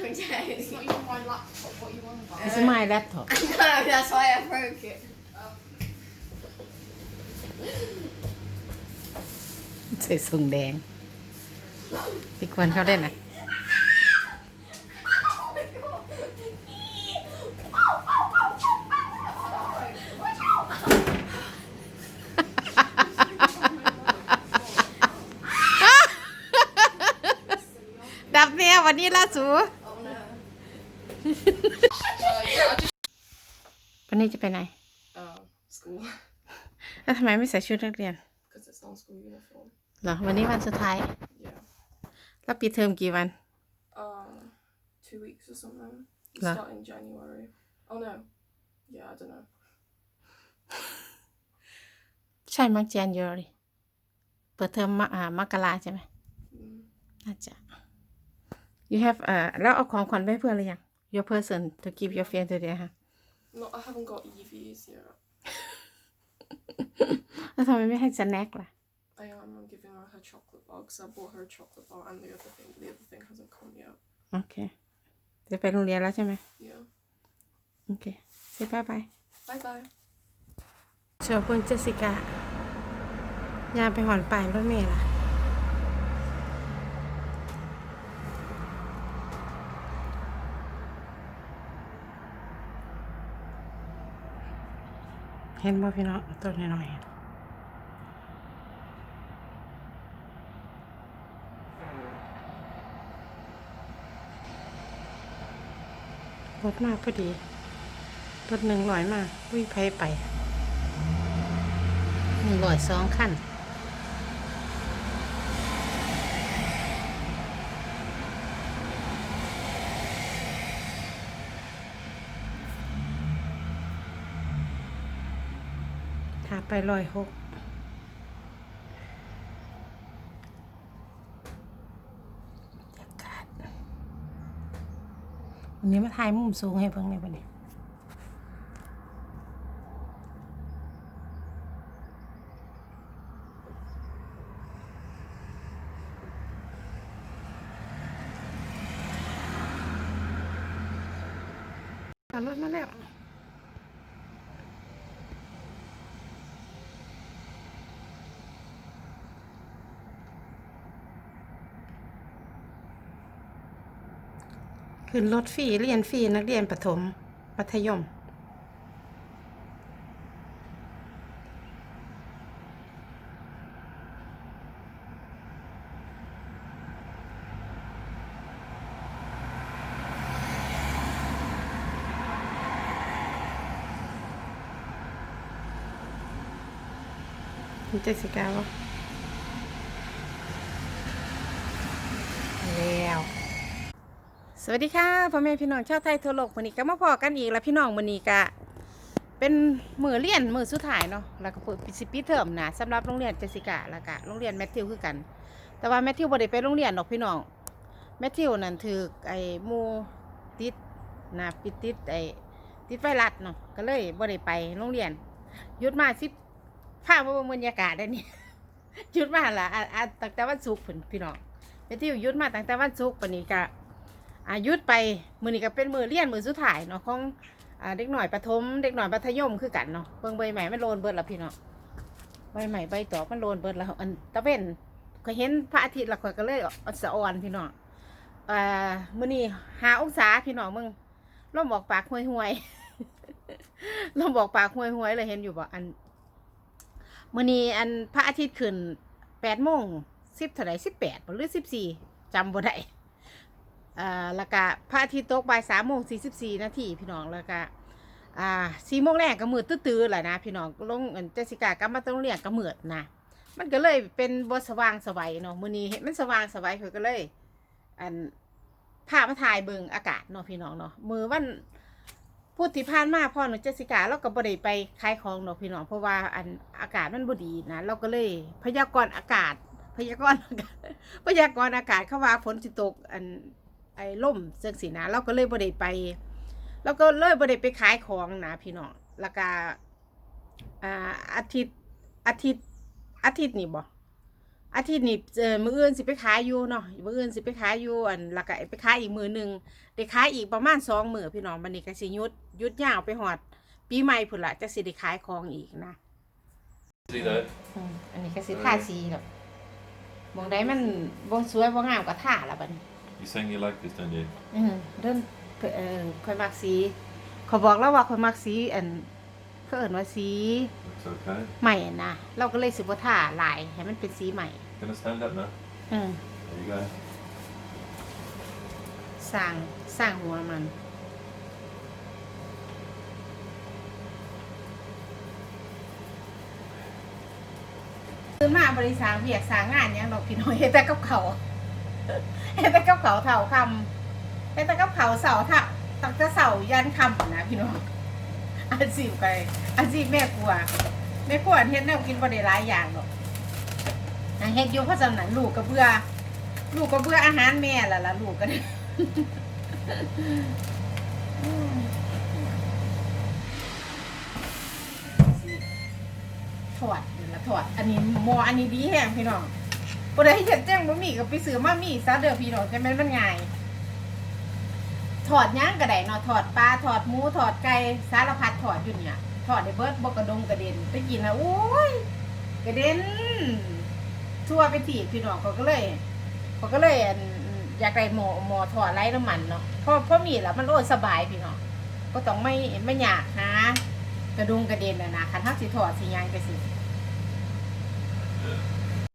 ไม่ใช่ It's not even my laptop. What you on about? It's my laptop I know, that's why I broke it. ใส่ทรงแดง พี่ควรเขาได้นะดับเนี่ยวันนี้ล่าสู Oh no. Uh, yeah, I just. วั นนี้จะไปไหน Uh, school. แล้วทำไมไม่ใส่ชุดนักเรียน Because it's non school uniform. เหรอ วันนี้วันสุดท้าย Yeah. แล้วปิดเทอมกี่วัน Um, two weeks or something. We No. start in January. Oh no. Yeah, I don't know. ใช่มั้ง January เปิดเทอมมะอ่ามกราใช่ไหม Mm. น่าจะ you have เอ่อแล้วเอาของขวัญไปให้เพื่อนหรือยัง your person to give your friend today ฮะ No, I haven't got EVs yet. แล้วทำไมไม่ให้สแน็คล่ะ I am. I'm giving her her chocolate bar because I bought her a chocolate bar and the other thing. The other thing hasn't come yet. โอเคจะไปโรงเรียนแล้วใช่ไหม Yeah. โอเคเสร็จบายบาย Bye bye. ชวนคุณเจสสิกายามไปหอนป่ายรถเมล์ล่ะ เห็นบ่พี่น้องตัวน้อยๆรถมากพอดีรถหนึ่งลอยมากวิ่งไปไปหนึ่งลอยสองขั้น ไปร้อยหกบรรยากาศวันนี้มาถ่ายมุมสูงให้เพิ่งในวันนี้รถมาแล้ว ขึ้นรถฟรีเรียนฟรีนักเรียนประถมมัธยมคุณเจสสิก้าวะแล้ว สวัสดีค่ะพ่อแม่พี่น้องชาวไทยทั่วโลกวันนี้ก็มาพอกันอีกแล้วพี่น้องวันนี้ก็เป็นมือเรียนมือสุดท้ายเนาะแล้วก็เปิดปิดสิบปีเทอมนะสำหรับโรงเรียนเจสิกาแล้วก็โรงเรียนแมทธิวคือกัน แต่ว่าแมทธิวบ่ได้ไปโรงเรียนหรอกพี่น้องแมทธิวนั่นถือไอ้มูติดนะปิดติดไอ้ติดไวรัสเนาะก็เลยบ่ได้ไปโรงเรียนหยุดมาสิภาพบรรยากาศได้นี่หยุดมาละอะตั้งแต่วันศุกร์พุ่นพี่น้องแมทธิวหยุดมาตั้งแต่วันศุกร์ปานนี้ก็ อายุดไปมือนี้ก็เป็นมือเลี้ยนมือสุดท้ายเนาะของอเด็กหน่อยประถมเด็กหน่อยมัธยมคือกันเนาะเบิ่งใบใหม่มันโลนเบิดแล้วพี่เนาะใบใหม่ใบตอกมันโลนเบิดแล้วอันตะเวนก็เห็นพระอาทิตย์ละข่อยก็เลยเอาสะออนพี่เนาะอ่ามือนี้หาองศาพี่เนาะมึงลมบอกปากห่วยห่วยๆลมบอกปากห่วยห่วยเลยเห็นอยู่บ่อันมือนี้อันพระอาทิตย์ขึ้นแปดโมงสิบเท่าไรสิบแปดหรือสิบสี่จำบ่ได้ อ่าแล้วก็พระอาทิตย์ตกบ่ายสามโมงสี่สิบสี่นาทีพี่น้องแล้วก็อ่าสี่โมงแรกก็มืดตื้อๆแหละนะพี่น้องลงเจสิกากลับมาต้องเรียนก็มืดนะมันก็เลยเป็นบสว่างสวัยเนาะมื้อนี้เห็นมันสว่างสวัยคือก็เลย อันพามาถ่ายเบิงอากาศเนาะพี่น้องเนาะมือวันพูดที่ผ่านมาพ่อหนูเจสสิกาเราก็บ่ได้ไปขายของเนาะพี่น้องเพราะว่าอันอากาศมันบ่ดีนะเราก็เลยพยากรณ์อากาศ พยากรณ์อากาศพยากรณ์อากาศเขาว่าฝนสิตกอัน ไอ้ล่มเสื่อสีนะเราก็เลยบ่ได้ไปเราก็เลยบ่ได้ไปขายของนะพี่น้องแล้วก็อ่าอาทิตย์อาทิตย์อาทิตย์นี่บ่อาทิตย์นี้เออมื้ออื่นสิไปขายอยู่เนาะมื้ออื่นสิไปขายอยู่อันแล้วก็ไปขายอีกมื้อหนึงได้ขายอีกประมาณ2มื้อพี่น้องบัดนี้ก็สิหยุดหยุดยาวไปฮอด ปีใหม่พุ่นละจะสิได้ขายของอีกนะ See though? อืมอันนี้ก็สิทาสีแล้วมองได้มันบ่สวยบ่งามก็ทาละบัดนี้ You saying you like this, don't you? อืมเริ่มเออค่อยมักสีเขาบอกแล้วว่าค่อยมักสีอันเขาเอิ้นว่าสี Looks okay. ใหม่อะนะเราก็เลยสิบ่ทาลายให้มันเป็นสีใหม่ Gonna stand up now. อืม There you go. สร้างสร้างหัวมันซื้อมาบริษัทเวียกสร้างงานหยังดอกพี่น้อยเฮ็ดแต่กับเขาว เฮ็ดแต่กับเขาเท่าคำเฮ็ดแต่กับเขาเสาถ้าตั้งแต่เสายันคำนะพี่น้องอาชีพไปอาชีพแม่ครัวแม่ครัวเฮ็ดแนวกินบ่ได้หลายอย่างหรอกอันเฮ็ดอยู่เพราะฉะนั้นลูกก็เบื่อลูกก็เบื่ออาหารแม่ละล่ะลูกก็ได้ถอดนี่ละถอดอันนี้มออันนี้ดีแห้งพี่น้อง บ่ได้เฮ็ดแจ้งบ่มีก็ไปซื้อมามี่ซะเด้อพี่น้องแต่มันมันง่ายถอดย่างก็ได้เนาะถอดปลาถอดหมูถอดไก่สารพัดถอดอยู่เนี่ยถอดได้เบิดบ่กระดงกระเด็นไปกินแล้วโอ้ยกระเด็นทั่วไปที่พี่น้องเขาก็เลยเขาก็เลยอยากได้หมอหมอถอดไร้น้ำมันเนาะเพราะเพราะมีแล้วมันโอ้ยสบายพี่น้องก็ต้องไม่ไม่อยากนะกระดุงกระเด็นน่ะนะคันทักสิถอดสิยังไปสิ